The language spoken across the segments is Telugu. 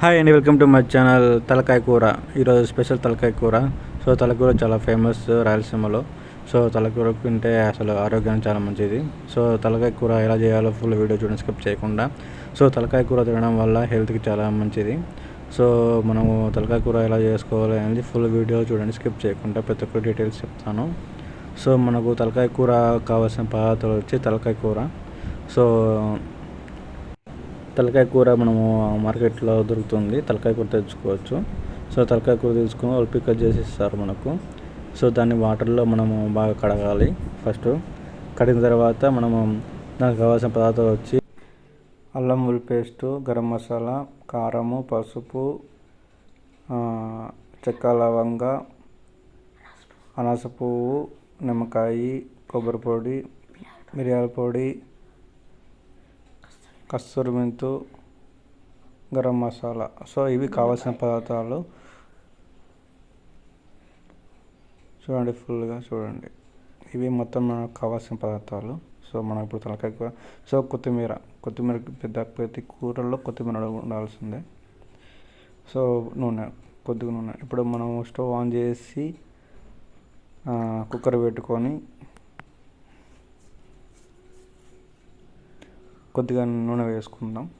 హాయ్ అండి వెల్కమ్ టు మై ఛానల్ తలకాయ కూర ఈరోజు స్పెషల్ తలకాయ కూర సో తలకూర చాలా ఫేమస్ రాయలసీమలో. సో తలకూర తింటే అసలు ఆరోగ్యానికి చాలా మంచిది. సో తలకాయ కూర ఎలా చేయాలో ఫుల్ వీడియో చూడండి స్కిప్ చేయకుండా. సో తలకాయ కూర తినడం వల్ల హెల్త్కి చాలా మంచిది. సో మనము తలకాయ కూర ఎలా చేసుకోవాలి అనేది ఫుల్ వీడియో చూడండి స్కిప్ చేయకుండా ప్రతి ఒక్క డీటెయిల్స్ చెప్తాను. సో మనకు తలకాయ కూర కావాల్సిన పదార్థాలు వచ్చి తలకాయ కూర సో తలకాయ కూర మనము మార్కెట్లో దొరుకుతుంది. తలకాయ కూర తెచ్చుకోవచ్చు. సో తలకాయ కూర తీసుకొని వాళ్ళు పికప్ చేసి ఇస్తారు మనకు. సో దాన్ని వాటర్లో మనము బాగా కడగాలి. ఫస్ట్ కడిగిన తర్వాత మనము దానికి కావాల్సిన పదార్థాలు వచ్చి అల్లం ఉల్లి పేస్టు గరం మసాలా కారము పసుపు చెక్క లవంగ అనాస పువ్వు నిమ్మకాయ కొబ్బరి పొడి మిరియాల పొడి కస్తూరి మెంతు గరం మసాలా. సో ఇవి కావాల్సిన పదార్థాలు. చూడండి ఫుల్గా చూడండి. ఇవి మొత్తం మనకు కావాల్సిన పదార్థాలు. సో మనం ఇప్పుడు తలకాయ కూర. సో కొత్తిమీర. కొత్తిమీర పెద్ద ప్రతి కూరల్లో కొత్తిమీర ఉండాల్సిందే. సో నూనె. కొద్దిగా నూనె. ఇప్పుడు మనం స్టవ్ ఆన్ చేసి కుక్కర్ పెట్టుకొని కొద్దిగా నూనె వేసుకుందాం.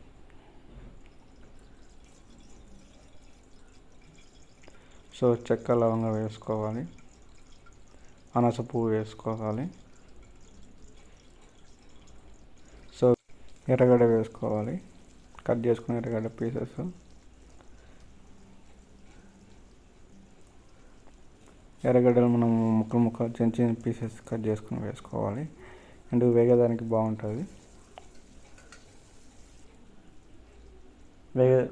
సో చెక్క లవంగా వేసుకోవాలి. అనస పువ్వు వేసుకోవాలి. సో ఎర్రగడ్డ వేసుకోవాలి. కట్ చేసుకుని ఎర్రగడ్డ పీసెస్. ఎర్రగడ్డలు మనం ముక్కలు ముక్కలు చిన్న చిన్న పీసెస్ కట్ చేసుకుని వేసుకోవాలి. అండ్ వేగేదానికి బాగుంటుంది. వేగ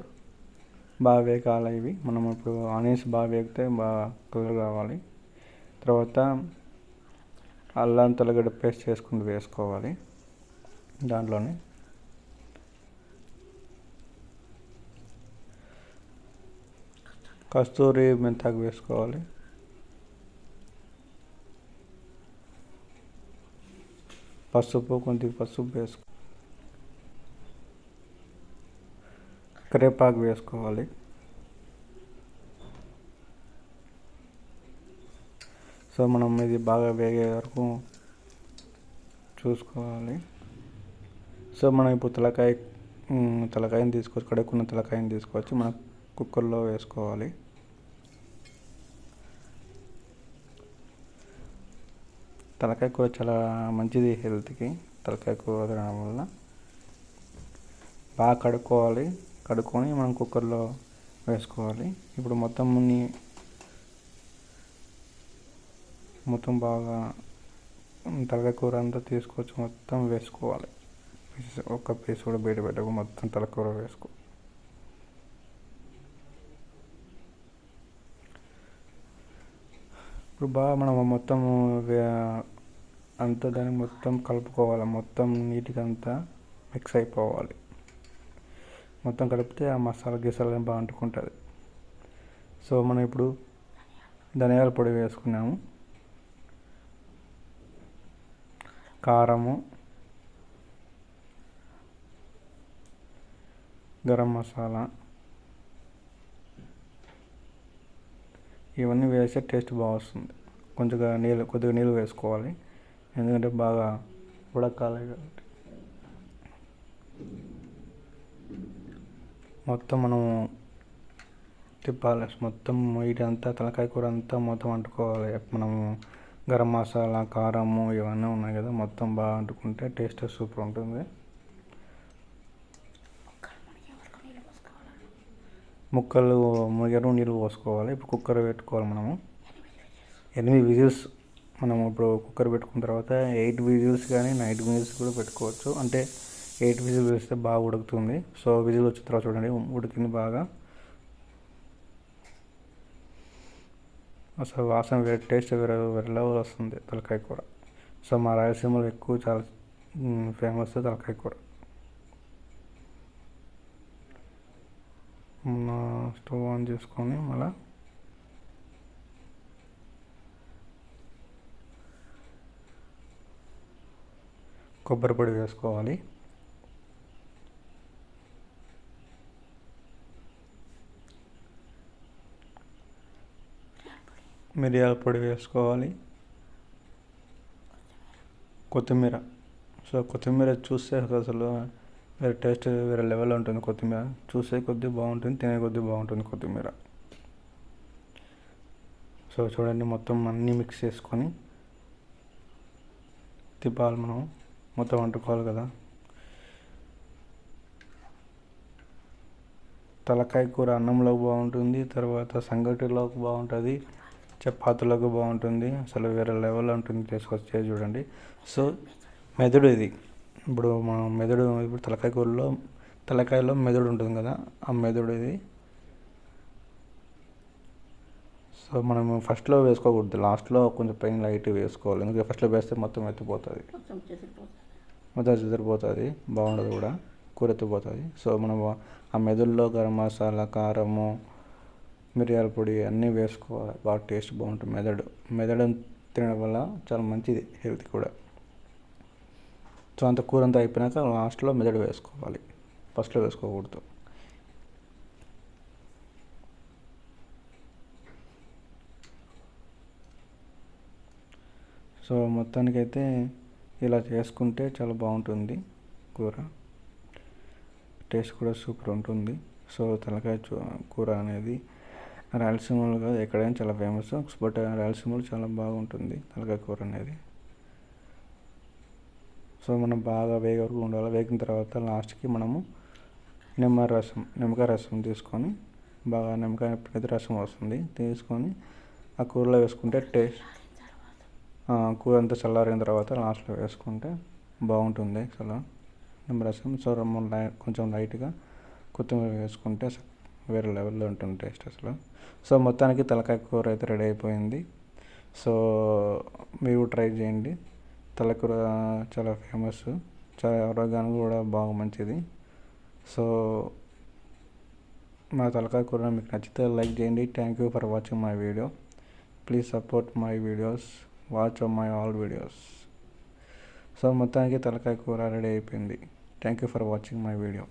బాగా వేగాలి ఇవి. మనం ఇప్పుడు ఆనియన్స్ బాగా వేగితే బాగా కలర్ కావాలి తర్వాత అల్లం తెల్లగడ్డ పేస్ట్ చేసుకుని వేసుకోవాలి దాంట్లోనే. కస్తూరి మెంతాకు వేసుకోవాలి. పసుపు కొంచెం పసుపు వేసుకో కరివేపాకు వేసుకోవాలి. సో మనం ఇది బాగా వేగే వరకు చూసుకోవాలి. సో మనం ఇప్పుడు తలకాయ తలకాయని తీసుకోవచ్చు కడుక్కున్న తలకాయని తీసుకొచ్చి మనం కుక్కర్లో వేసుకోవాలి. తలకాయ కూర చాలా మంచిది హెల్త్కి. తలకాయ కూర తినడం వల్ల బాగా కడుక్కోవాలి. కడుక్కొని మనం కుక్కర్లో వేసుకోవాలి. ఇప్పుడు మొత్తం మొత్తం బాగా తలకూర కూర అంతా తీసుకొచ్చి మొత్తం వేసుకోవాలి. ఒక్క పీస్ కూడా బయట పెట్టకు మొత్తం తలకూర వేసుకో. ఇప్పుడు బాగా మనం మొత్తం అంతా దాన్ని మొత్తం కలుపుకోవాలి. మొత్తం నీట్గా అంతా మిక్స్ అయిపోవాలి. మొత్తం కలిపితే ఆ మసాలా గిసాలా బాగా అంటుకుంటుంది. సో మనం ఇప్పుడు ధనియాల పొడి వేసుకున్నాము. కారము గరం మసాలా ఇవన్నీ వేస్తే టేస్ట్ బాగా వస్తుంది. కొంచెంగా నీళ్ళు కొద్దిగా నీళ్ళు వేసుకోవాలి. ఎందుకంటే బాగా ఉడకాలి కాబట్టి. మొత్తం మనం తిప్పాలి. మొత్తం ఇదంతా తలకాయ కూర అంతా మొత్తం అంటుకోవాలి. మనము గరం మసాలా కారము ఇవన్నీ ఉన్నాయి కదా మొత్తం బాగా అంటుకుంటే టేస్ట్ సూపర్ ఉంటుంది. ముక్కలు మునిగరు నీళ్ళు పోసుకోవాలి. ఇప్పుడు కుక్కర్ పెట్టుకోవాలి మనము. ఎనిమిది విజిల్స్ మనం ఇప్పుడు కుక్కర్ పెట్టుకున్న తర్వాత ఎయిట్ విజిల్స్ కానీ నైట్ విజిల్స్ కూడా పెట్టుకోవచ్చు. అంటే ఎయిట్ విజిల్ వేస్తే బాగా ఉడుకుతుంది. సో విజిల్ వచ్చిన తర్వాత చూడండి ఉడికింది బాగా. అసలు వాసన వేరే టేస్ట్ వేరే వేరే లెవెల్ వస్తుంది తలకాయ కూర. సో మా రాయలసీమలో ఎక్కువ చాలా ఫేమస్ తలకాయ కూర. స్టవ్ ఆన్ చేసుకొని మళ్ళీ కొబ్బరి పొడి వేసుకోవాలి. మిరియాల పొడి వేసుకోవాలి. కొత్తిమీర. సో కొత్తిమీర చూస్తే అసలు వేరే టేస్ట్ వేరే లెవెల్లో ఉంటుంది కొత్తిమీర. చూసే కొద్దీ బాగుంటుంది తినే కొద్దీ బాగుంటుంది కొత్తిమీర. సో చూడండి మొత్తం అన్నీ మిక్స్ చేసుకొని తిప్పాలి మనం మొత్తం వండుకోవాలి కదా. తలకాయ కూర అన్నంలోకి బాగుంటుంది తర్వాత సంగటిలోకి బాగుంటుంది. చపాతీలకు బాగుంటుంది అసలు వేరే లెవెల్లో ఉంటుంది తీసుకొచ్చి చూడండి. సో మెదడు ఇది. ఇప్పుడు మనం మెదడు ఇప్పుడు తలకాయ కూరలో తలకాయలో మెదడు ఉంటుంది కదా ఆ మెదడు ఇది. సో మనం ఫస్ట్లో వేసుకోకూడదు లాస్ట్లో కొంచెం పైన లైట్ వేసుకోవాలి. ఎందుకంటే ఫస్ట్లో వేస్తే మొత్తం ఎత్తిపోతుంది. మొత్తం చెదిరిపోతుంది. బాగుండదు కూడా కూర ఎత్తిపోతుంది. సో మనం ఆ మెదడులో గరం మసాలా కారము మిరియాల పొడి అన్నీ వేసుకోవాలి. బాగా టేస్ట్ బాగుంటుంది. మెదడు మెదడు తినడం వల్ల చాలా మంచిది హెల్త్ కూడా. సో అంత కూర అంతా అయిపోయినాక లాస్ట్లో మెదడు వేసుకోవాలి. ఫస్ట్లో వేసుకోకూడదు. సో మొత్తానికైతే ఇలా చేసుకుంటే చాలా బాగుంటుంది కూర. టేస్ట్ కూడా సూపర్ ఉంటుంది. సో తలకాయ కూర అనేది రాయలసీమలో కాదు ఎక్కడైనా చాలా ఫేమస్ బట్ రాయలసీమలో చాలా బాగుంటుంది తలకాయ కూర అనేది. సో మనం బాగా వేగ వరకు ఉండాలి. వేగిన తర్వాత లాస్ట్కి మనము నిమ్మ రసం నిమ్మకాయ రసం తీసుకొని బాగా నిమ్మకాయ ఎప్పుడైతే రసం వస్తుంది. తీసుకొని ఆ కూరలో వేసుకుంటే టేస్ట్ కూర అంతా చల్లారిన తర్వాత లాస్ట్లో వేసుకుంటే బాగుంటుంది. చాలా నిమ్మరసం సో కొంచెం లైట్గా కొత్తిమీర వేసుకుంటే వేరే లెవెల్లో ఉంటుంది టేస్ట్ అసలు. సో మొత్తానికి తలకాయ కూర అయితే రెడీ అయిపోయింది. సో మీరు ట్రై చేయండి. తలకూర చాలా ఫేమస్. చాలా ఆరోగ్యానికి కూడా బాగా మంచిది. సో మా తలకాయ కూర మీకు నచ్చితే లైక్ చేయండి. Thank you for watching my video please support my videos watch my all videos so మొత్తానికి తలకాయ కూర రెడీ అయిపోయింది. Thank you for watching my video